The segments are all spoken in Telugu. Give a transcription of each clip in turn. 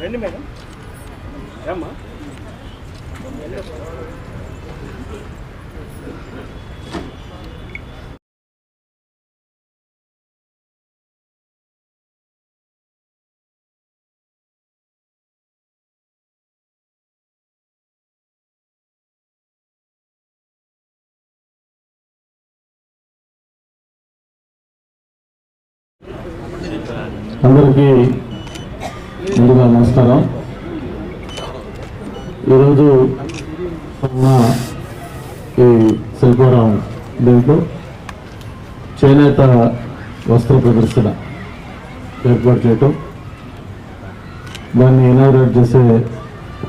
రండి మేడం రమ్మా అందరికీ ముందుగా నమస్కారం. ఈరోజు ఉన్న ఈ శిల్పారాం దీంట్లో చేనేత వస్త్ర ప్రదర్శన ఏర్పాటు చేయటం దాన్ని ఇనాగ్రేట్ చేసే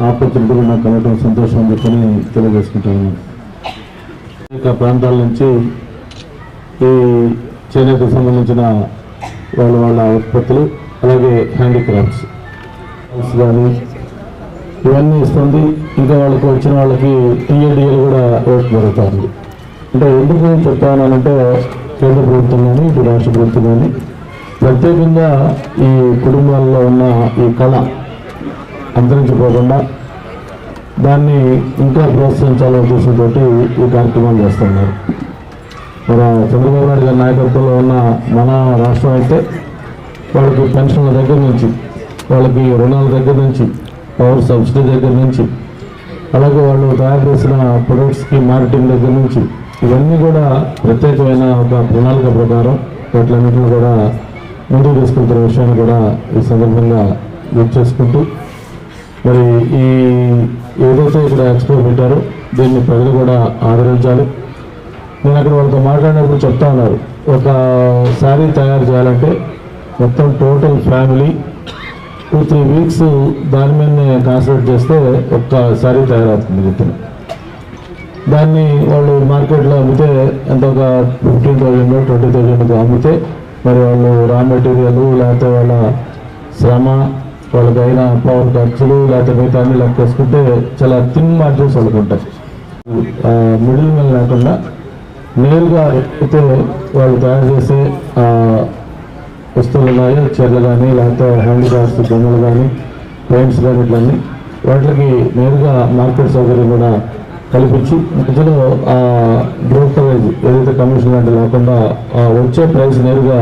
ఆపత్రులు నాకు కలగడం సంతోషం అని చెప్పని తెలియజేసుకుంటాను అనేక ప్రాంతాల నుంచి ఈ చేనేతకు సంబంధించిన వాళ్ళ వాళ్ళ ఉత్పత్తులు అలాగే హ్యాండీక్రాఫ్ట్స్. కానీ ఇవన్నీ ఇస్తుంది. ఇంకా వాళ్ళకి వచ్చిన వాళ్ళకి టీఏడిఎల్ కూడా ఇవ్వడం జరుగుతుంది. అంటే ఎందుకు చెప్తానంటే కేంద్ర ప్రభుత్వం కానీ ఇటు రాష్ట్ర ప్రభుత్వం కానీ ప్రత్యేకంగా ఈ కుటుంబాల్లో ఉన్న ఈ కళ అంతరించిపోకుండా దాన్ని ఇంకా ప్రోత్సహించాలనే ఉద్దేశంతో ఈ కార్యక్రమాలు చేస్తున్నారు. మన చంద్రబాబు నాయుడు గారి నాయకత్వంలో ఉన్న మన రాష్ట్రం అయితే వాళ్ళకి పెన్షన్ల దగ్గర నుంచి వాళ్ళకి రుణాల దగ్గర నుంచి పవర్ సబ్సిడీ దగ్గర నుంచి అలాగే వాళ్ళు తయారు చేసిన ప్రొడక్ట్స్కి మార్కెటింగ్ దగ్గర నుంచి ఇవన్నీ కూడా ప్రత్యేకమైన ఒక ప్రణాళిక ప్రకారం వాటిలన్నింటినీ కూడా ముందుకు తీసుకుంటున్న విషయాన్ని కూడా ఈ సందర్భంగా గుర్తు చేసుకుంటూ మరి ఈ ఏదైతే ఇక్కడ ఎక్స్పో పెట్టారో దీన్ని ప్రజలు కూడా ఆదరించాలి. నేను అక్కడ వాళ్ళతో మాట్లాడినప్పుడు చెప్తా ఉన్నారు. ఒక శారీ తయారు చేయాలంటే మొత్తం total family two three weeks దాని మీదనే కాన్సన్ట్రేట్ చేస్తే ఒక్క శారీ తయారవుతుంది విత్తనం దాన్ని వాళ్ళు మార్కెట్లో అమ్మితే ఎంత ఒక ఫిఫ్టీన్ థౌజండ్ ట్వంటీ థౌజండ్ అమ్మితే మరి వాళ్ళు రా మెటీరియల్ లేకపోతే వాళ్ళ శ్రమ వాళ్ళకైన పవర్ ఖర్చులు లేకపోతే మిగతా అన్ని లెక్క వేసుకుంటే చాలా థిన్ మార్జిన్స్ వాళ్ళకు ఉంటాయి మిడిల్ మెన్ లేకుండా నేరుగా ఎప్పుడైతే వాళ్ళు తయారు చేసే వస్తువులు ఉన్నాయో చీరలు కానీ లేకపోతే హ్యాండ్ క్రాఫ్ట్స్ బొమ్మలు కానీ పెయింట్స్ కానీ ఇట్లన్నీ వాటికి నేరుగా మార్కెట్ సౌకర్యం కూడా కల్పించి మధ్యలో ఆ బ్రోకరేజ్ ఏదైతే కమిషన్ లాంటి లేకుండా వచ్చే ప్రైస్ నేరుగా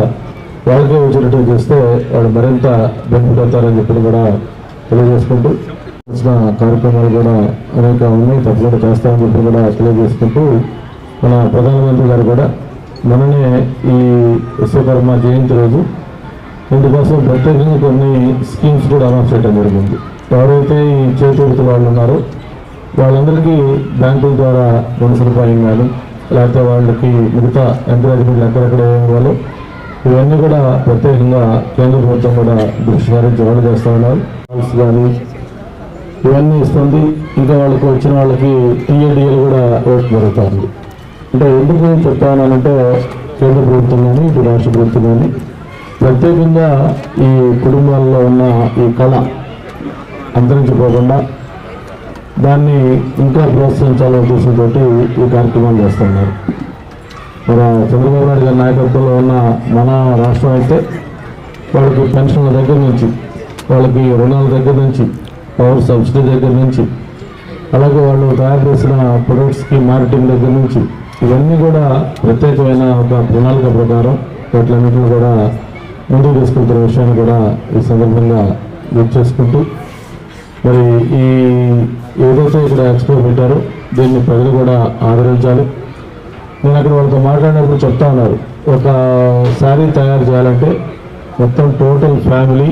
వాళ్ళకే వచ్చేటట్టు చేస్తే వాళ్ళు మరింత బెనిఫిట్ అవుతారని చెప్పి కూడా తెలియజేసుకుంటూ కార్యక్రమాలు కూడా అనేక ఉన్నాయి. తప్పకుండా చేస్తామని చెప్పి కూడా తెలియజేసుకుంటూ మన ప్రధానమంత్రి గారు కూడా మననే ఈ విశ్వకర్మ జయంతి రోజు ఇందుకోసం ప్రత్యేకంగా కొన్ని స్కీమ్స్ కూడా అనౌన్స్ చేయడం జరిగింది. ఎవరైతే ఈ చేతి వాళ్ళు ఉన్నారో వాళ్ళందరికీ బ్యాంకుల ద్వారా రుణ సదుపాయం కానీ లేకపోతే వాళ్ళకి మిగతా ఎంకరేజ్మెంట్ ఎక్కడెక్కడ ఏమి ఇవ్వాలో ఇవన్నీ కూడా ప్రత్యేకంగా కేంద్ర ప్రభుత్వం కూడా దృష్టి సారించి వాళ్ళు చేస్తూ ఉన్నారు. కానీ ఇవన్నీ ఇస్తుంది. ఇంకా వాళ్ళకి వచ్చిన వాళ్ళకి టీఏడిఎల్ కూడా ఇవ్వడం జరుగుతుంది అంటే ఎందుకు చెప్తానంటే కేంద్ర ప్రభుత్వం కానీ ఇటు రాష్ట్ర ప్రభుత్వం కానీ ప్రత్యేకంగా ఈ కుటుంబాల్లో ఉన్న ఈ కళ అంతరించిపోకుండా దాన్ని ఇంకా ప్రోత్సహించాలనే ఉద్దేశంతో ఈ కార్యక్రమం చేస్తున్నారు. మన చంద్రబాబు నాయుడు గారి నాయకత్వంలో ఉన్న మన రాష్ట్రం అయితే వాళ్ళకి పెన్షన్ల దగ్గర నుంచి వాళ్ళకి రుణాల దగ్గర నుంచి పవర్ సబ్సిడీ దగ్గర నుంచి అలాగే వాళ్ళు తయారు చేసిన ప్రొడక్ట్స్కి మార్కెటింగ్ దగ్గర నుంచి ఇవన్నీ కూడా ప్రత్యేకమైన ఒక ప్రణాళిక ప్రకారం వాటిలన్నింటినీ కూడా ముందుకు తీసుకుంటున్న విషయాన్ని కూడా ఈ సందర్భంగా గుర్తు చేసుకుంటూ మరి ఈ ఏదైతే ఇక్కడ ఎక్స్పో పెట్టారో దీన్ని ప్రజలు కూడా ఆదరించాలి. నేను అక్కడ వాళ్ళతో మాట్లాడినప్పుడు చెప్తా ఉన్నారు ఒక శారీ తయారు చేయాలంటే మొత్తం total family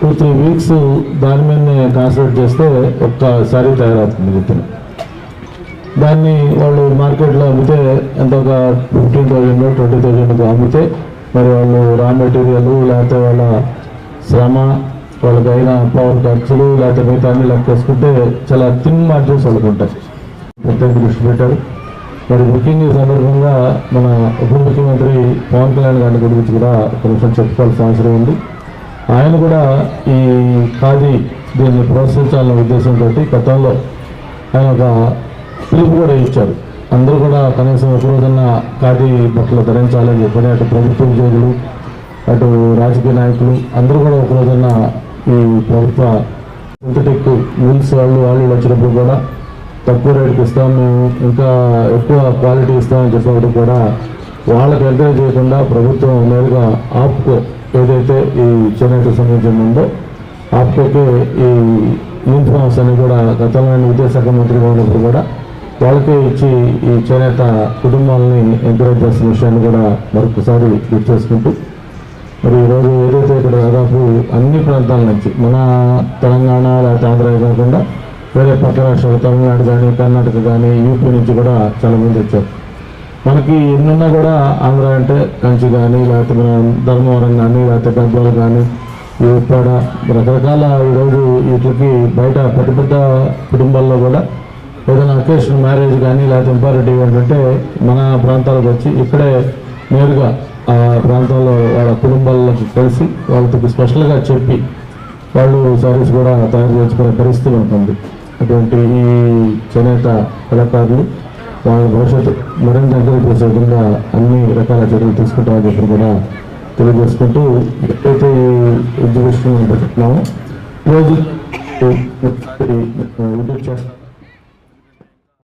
two three weeks దాని మీదనే కాన్సన్ట్రేట్ చేస్తే ఒక్క శారీ తయారవుతుంది. విత్తనం దాన్ని వాళ్ళు మార్కెట్లో అమ్మితే ఎంత ఒక ఫిఫ్టీన్ థౌజండ్ ట్వంటీ థౌజండ్ అమ్మితే మరి వాళ్ళు రా మెటీరియల్ లేకపోతే వాళ్ళ శ్రమ వాళ్ళకైన పవర్ ఖర్చులు లేకపోతే మిగతా అన్ని లెక్క వేసుకుంటే చాలా థిన్ మార్జిన్స్ అనుకుంటాయి ప్రత్యేక దృష్టి పెట్టారు. మరి బుకింగ్ సందర్భంగా మన ఉప ముఖ్యమంత్రి పవన్ కళ్యాణ్ గారి గురించి కూడా ఒక నిమిషం చెప్పుకోవాల్సిన అవసరం ఉంది. ఆయన కూడా ఈ ఖాదీ దీన్ని ప్రోత్సహించాలనే ఉద్దేశంతో గతంలో ఆయన ఒక పిలుపు కూడా ఇచ్చారు. అందరూ కూడా కనీసం ఒక రోజున ఖాదీ బట్టలు ధరించాలని చెప్పని అటు ప్రభుత్వ ఉద్యోగులు అటు రాజకీయ నాయకులు అందరూ కూడా ఒక రోజున ఈ ప్రభుత్వ సింథటిక్ మిల్స్ వాళ్ళు వాళ్ళు వచ్చినప్పుడు కూడా తక్కువ రేటుకి ఇస్తాం మేము ఇంకా ఎక్కువ క్వాలిటీ ఇస్తామని చెప్పినప్పుడు కూడా వాళ్ళకి ఎంకరేజ్ చేయకుండా ప్రభుత్వం నేరుగా ఆప్కో ఏదైతే ఈ చేనేతకు సంబంధించిన ఉందో ఆప్కోకే ఈ యూనిఫామ్స్ అని కూడా గతంలో విద్యాశాఖ మంత్రిగా ఉన్నప్పుడు కూడా వాళ్ళకే ఇచ్చి ఈ చేనేత కుటుంబాలని ఎంకరేజ్ చేస్తున్న విషయాన్ని కూడా మరొకసారి గుర్తు చేసుకుంటూ మరి ఈరోజు ఏదైతే ఇక్కడ దాదాపు అన్ని ప్రాంతాల నుంచి మన తెలంగాణ లేకపోతే ఆంధ్ర కాకుండా వేరే పక్క రాష్ట్రాలు తమిళనాడు కానీ కర్ణాటక కానీ యూపీ నుంచి కూడా చాలా మంది వచ్చారు. మనకి ఎన్నున్నా కూడా ఆంధ్ర అంటే కంచి కానీ లేకపోతే మన ధర్మవరం కానీ లేకపోతే గద్వాలు కానీ ఈ ఉప్పాడ రకరకాల ఈరోజు వీటికి బయట పెద్ద పెద్ద కుటుంబాల్లో కూడా ఏదైనా అకేషన్ మ్యారేజ్ కానీ లేకపోతే ఇంపార్టెంట్ ఈవెంట్ ఉంటే మన ప్రాంతాలకు వచ్చి ఇక్కడే నేరుగా ఆ ప్రాంతంలో వాళ్ళ కుటుంబాలకు కలిసి వాళ్ళకి స్పెషల్గా చెప్పి వాళ్ళు సారీస్ కూడా తయారు చేసుకునే పరిస్థితి ఉంటుంది అటువంటి ఈ చేనేత కళాకారులు వాళ్ళ భవిష్యత్తు మరింత ఎంకరేజ్ చేసే విధంగా అన్ని రకాల చర్యలు తీసుకుంటామని చెప్పి కూడా తెలియజేసుకుంటూ ఎప్పుడైతే ఈ ఎగ్జిబిషన్ పెట్టుకున్నామో రోజు విజిట్ చేస్తాం